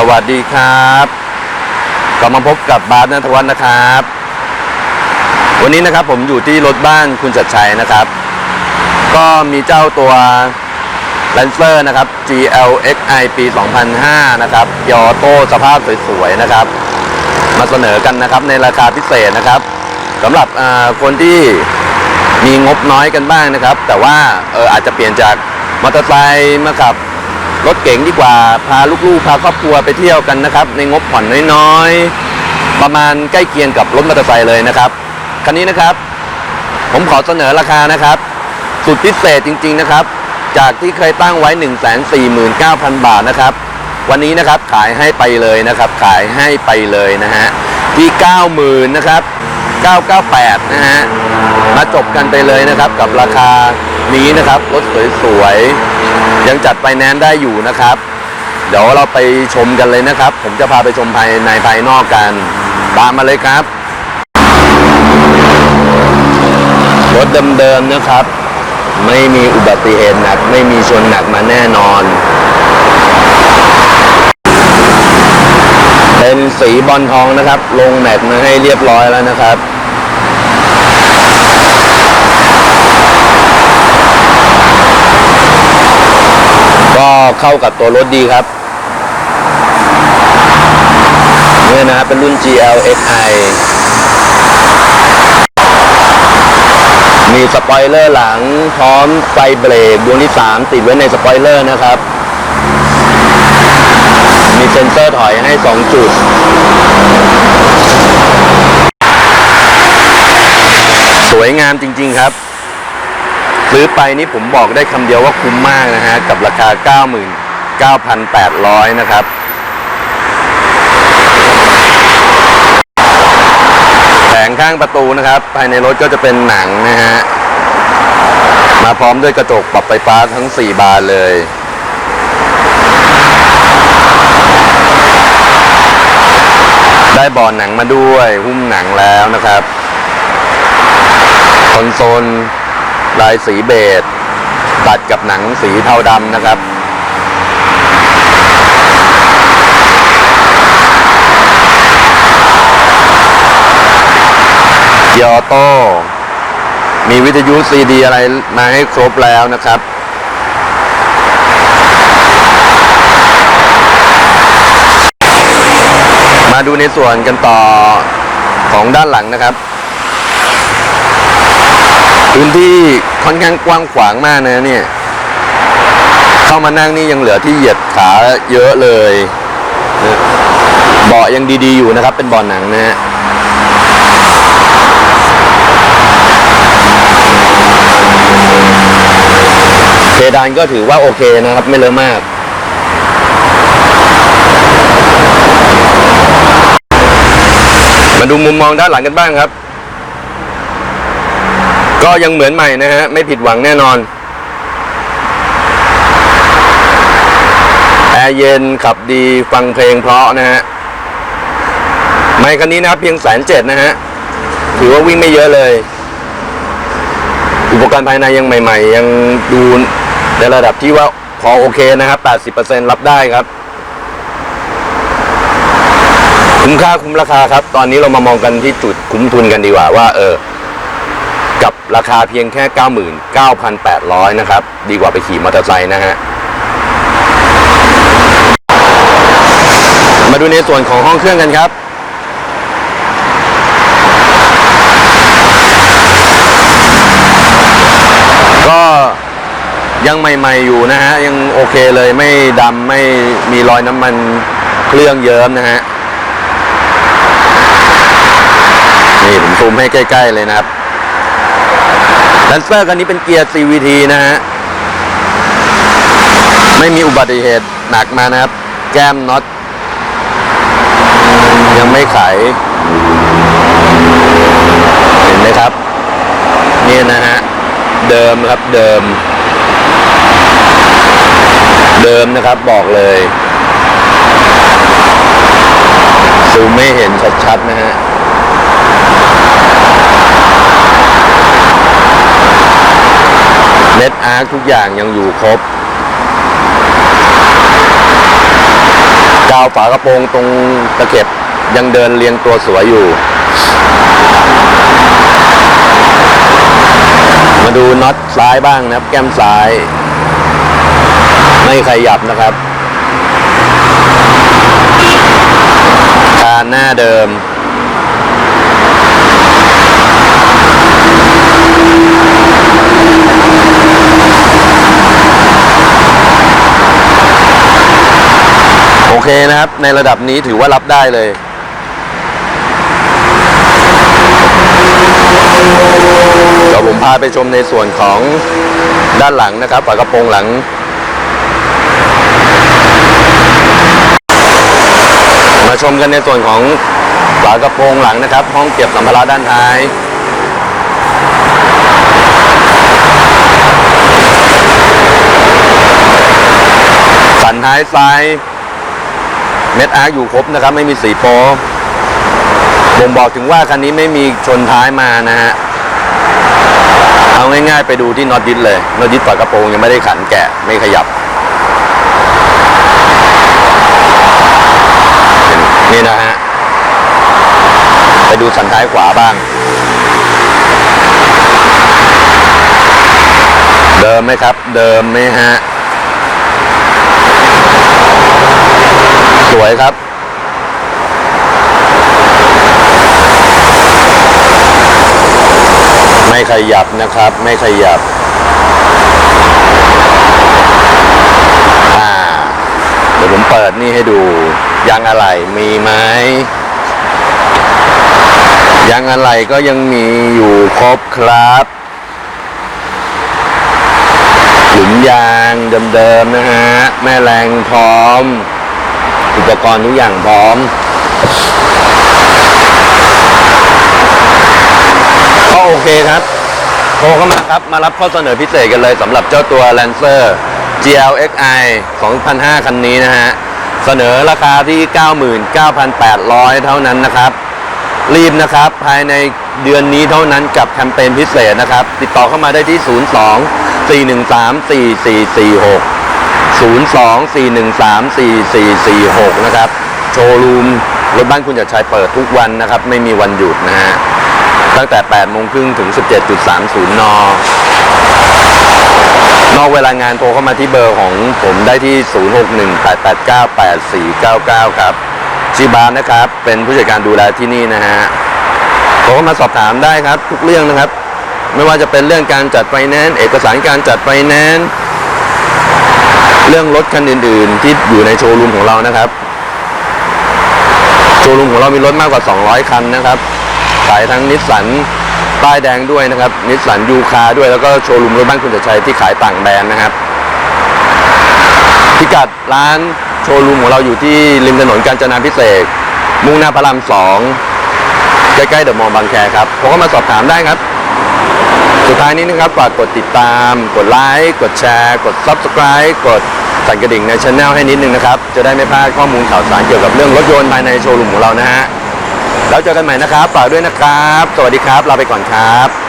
สวัสดีครับกลับมาพบกับบาสนัทวัฒน์นะครับ วันนี้นะครับผมอยู่ที่รถบ้านคุณจัดชัยนะครับ ก็มีเจ้าตัว Lancer นะครับ GLXI ปี 2005 นะครับยอโต้สภาพสวยๆนะครับ มาเสนอกันนะครับในราคาพิเศษนะครับสำหรับคนที่มีงบน้อยกันบ้างนะครับ แต่ว่าอออาจจะเปลี่ยนจากมอเตอร์ไซค์มาขับ รถเก๋งดีกว่าพาลูกๆ พาครอบครัวไปเที่ยวกันนะครับ ในงบผ่อนน้อยๆ ประมาณใกล้เคียงกับรถมอเตอร์ไซค์เลยนะครับคันนี้นะครับ ผมขอเสนอราคานะครับ สุดพิเศษจริง ๆนะครับ จากที่เคยตั้งไว้ 149,000 บาทนะครับ วันนี้นะครับขายให้ไปเลยนะครับ ขายให้ไปเลยนะฮะที่ 90,000นะครับ 998 นะฮะ มาจบกันไปเลยนะครับกับราคานี้นะครับรถสวยๆ ยังจัดไฟแนนซ์ได้อยู่นะครับ เดี๋ยวเราไปชมกันเลยนะครับ ผมจะพาไปชมภายในภายนอกกัน ตามมาเลยครับ รถเดิมๆนะครับ ไม่มีอุบัติเหตุหนัก ไม่มีชนหนักมาแน่นอน เป็นสีบอลทองนะครับ ลงแม็กมาให้เรียบร้อยแล้วนะครับก็เข้ากับตัวรถดีครับเนี่ยนะครับเป็นรุ่น GLXI มีสปอยเลอร์หลังพร้อมไฟเบรกดวงที่ 3 ติดไว้ในสปอยเลอร์นะครับ เซ็นเซอร์ถอยให้ 2 จุดสวยงามจริง ๆครับ ซื้อไปนี่ผมบอกได้คำเดียวว่าคุ้มมากนะฮะ กับราคา 99,800 นะครับ แผงข้างประตูนะครับ ภายในรถก็จะเป็นหนังนะฮะ มาพร้อมด้วยกระจกปรับไฟฟ้าทั้ง 4 บานเลย ได้บอร์ดหนังมาด้วยหุ้มหนังแล้วนะครับคอนโซลลายสีเบจตัดกับหนังสีเทาดำนะครับเกียร์ออโต้มีวิทยุซีดีอะไรมาให้ครบแล้วนะครับ มาดูในส่วนกันต่อของด้านหลังนะครับ พื้นที่ค่อนข้างกว้างขวางมากนะเนี่ย เข้ามานั่งนี่ยังเหลือที่เหยียดขาเยอะเลยเบาะยังดีๆอยู่นะครับ เป็นเบาะหนังนะฮะเพดานก็ถือว่าโอเคนะครับ ไม่เลอะมาก มา ดูมุมมองด้านหลังกันบ้างครับ ก็ยังเหมือนใหม่นะฮะ ไม่ผิดหวังแน่นอน แอร์เย็นขับดีฟังเพลงเพราะนะฮะ ไม่คันนี้นะครับเพียงแสนเจ็ดนะฮะ ถือว่าวิ่งไม่เยอะเลย อุปกรณ์ภายในยังใหม่ ๆ ยังดูในระดับที่ว่าพอโอเคนะครับ 80%รับได้ครับ คุ้มค่าคุ้มราคาครับ ตอนนี้เรามามองกันที่จุดคุ้มทุนกันดีกว่าว่าเออกับราคาเพียงแค่ 99,800 นะครับ ดีกว่าไปขี่มอเตอร์ไซค์นะฮะ มาดูในส่วนของห้องเครื่องกันครับก็ยังใหม่ ๆอยู่นะฮะ ยังโอเคเลยไม่ดำไม่มีรอยน้ำมันเครื่องเยิ้มนะฮะ นี่ผมซูมให้ใกล้ ๆ เลยนะครับแลนเซอร์คันนี้เป็นเกียร์ CVT นะฮะ ไม่มีอุบัติเหตุหนักมานะครับ แก้มน็อต ยังไม่ไขเห็นไหมครับ นี่นะฮะ เดิมครับเดิม เดิมนะครับบอกเลยซูมไม่เห็นชัด ๆ นะฮะ เน็ตอาร์คทุกอย่างยังอยู่ครบ กาวฝากระโปรงตรงตะเข็บยังเดินเรียงตัวสวยอยู่ มาดูน็อตซ้ายบ้างนะครับ แก้มซ้าย ไม่ขยับนะครับคาหน้าเดิม เคนะครับ ในระดับนี้ถือว่ารับได้เลย เดี๋ยวผมพาไปชมในส่วนของด้านหลังนะครับฝากระโปรงหลังมาชมกันในส่วนของฝากระโปรงหลังนะครับ ห้องเก็บสัมภาระด้านท้าย สันท้ายซ้าย เม็ดอาร์อยู่ครบนะครับ ไม่มีสีโป๊บ่งบอกถึงว่าคันนี้ไม่มีชนท้ายมานะฮะ เอาง่ายๆไปดูที่น็อตดิสเลยน็อตดิสฝากระโปรงยังไม่ได้ขันแกะไม่ขยับ นี่นะฮะ ไปดูสันท้ายขวาบ้าง เดิมไหมครับ เดิมไหมฮะ วยครับ ไม่ขยับนะครับ ไม่ขยับอ่าเดี๋ยวผมเปิดนี่ให้ดู ยางอะไรมีไหมยางอะไรก็ยังมีอยู่ครบครับหลุมยางเดิมๆนะฮะ แม่แรงพร้อม อุปกรณ์ทุกอย่างพร้อมก็โอเคครับโทรเข้ามาครับ มารับข้อเสนอพิเศษกันเลยสำหรับเจ้าตัว Lancer GLXI 2005 คันนี้นะฮะ เสนอราคาที่ 99,800 เท่านั้นนะครับ รีบนะครับ ภายในเดือนนี้เท่านั้นกับแคมเปญพิเศษนะครับ ติดต่อเข้ามาได้ที่ 02 413 4446 02-413-4446 นะครับ โชว์รูมรถบ้านคุณจัดชัยเปิดทุกวันนะครับ ไม่มีวันหยุดนะฮะ ตั้งแต่8โมงครึ่งถึง 17.30 น นอกเวลางานโทรเข้ามาที่เบอร์ของผมได้ที่ 0618898499 ครับชีบานนะครับ เป็นผู้จัดการดูแลที่นี่นะฮะโทรเข้ามาสอบถามได้ครับ ทุกเรื่องนะครับ ไม่ว่าจะเป็นเรื่องการจัดไฟแนนซ์เอกสารการจัดไฟแนนซ์ เรื่องรถคันอื่น ๆ ที่อยู่ในโชว์รูมของเรานะครับ โชว์รูมของเรามีรถมากกว่า 200 คันนะครับขายทั้งนิสสันป้ายแดงด้วยนะครับนิสสันยูคาด้วยแล้วก็โชว์รูมรถบ้านคุณจัดชัยที่ขายต่างแบรนด์นะครับ พิกัดร้านโชว์รูมของเราอยู่ที่ริมถนนกาญจนาพิเศษ มุ่งหน้าพระรามสองใกล้ๆเดอะมอลล์บางแคครับผมก็มาสอบถามได้ครับ สุดท้ายนี้นะครับฝากกดติดตาม กดไลค์กดแชร์ กด Subscribe กดสั่นกระดิ่งในช anel ให้นิดนึงนะครับ จะได้ไม่พลาดข้อมูลข่าวสารเกี่ยวกับเรื่องรถยนต์ภายในโชว์รูมของเรานะฮะแล้วเจอกันใหม่นะครับฝากด้วยนะครับ สวัสดีครับลาไปก่อนครับ